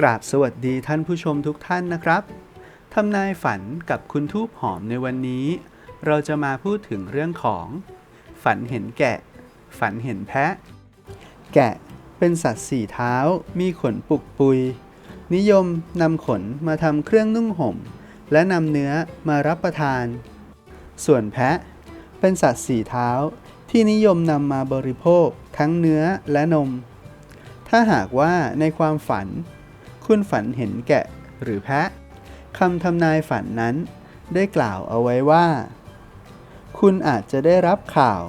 กราบสวัสดีท่านผู้ชมทุกท่านนะครับทำนายฝันกับคุณทูบหอมในวันนี้ เราจะมาพูดถึงเรื่องของ ฝันเห็นแกะ ฝันเห็นแพะ แกะเป็นสัตว์สี่เท้า มีขนปุกปุย นิยมนำขนมาทำเครื่องนุ่งห่ม และนำเนื้อมารับประทาน ส่วนแพะ เป็นสัตว์สี่เท้าที่นิยมนำมาบริโภคทั้งเนื้อและนม ถ้าหากว่าในความฝัน คุณฝันเห็นแกะหรือแพะคำทำนายฝันนั้นได้กล่าวเอาไว้ว่า คุณอาจจะได้รับข่าว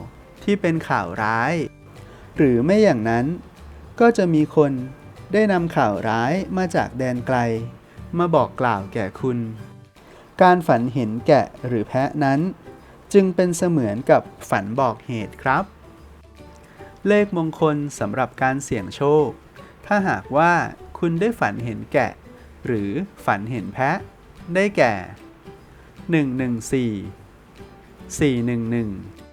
ที่เป็นข่าวร้าย หรือไม่อย่างนั้น ก็จะมีคนได้นำข่าวร้ายมาจากแดนไกล มาบอกกล่าวแก่คุณ การฝันเห็นแกะหรือแพะนั้น จึงเป็นเสมือนกับฝันบอกเหตุครับ เลขมงคลสำหรับการเสี่ยงโชค ถ้าหากว่า คุณได้ฝันเห็นแกะ หรือฝันเห็นแพะ ได้แก่ 114 411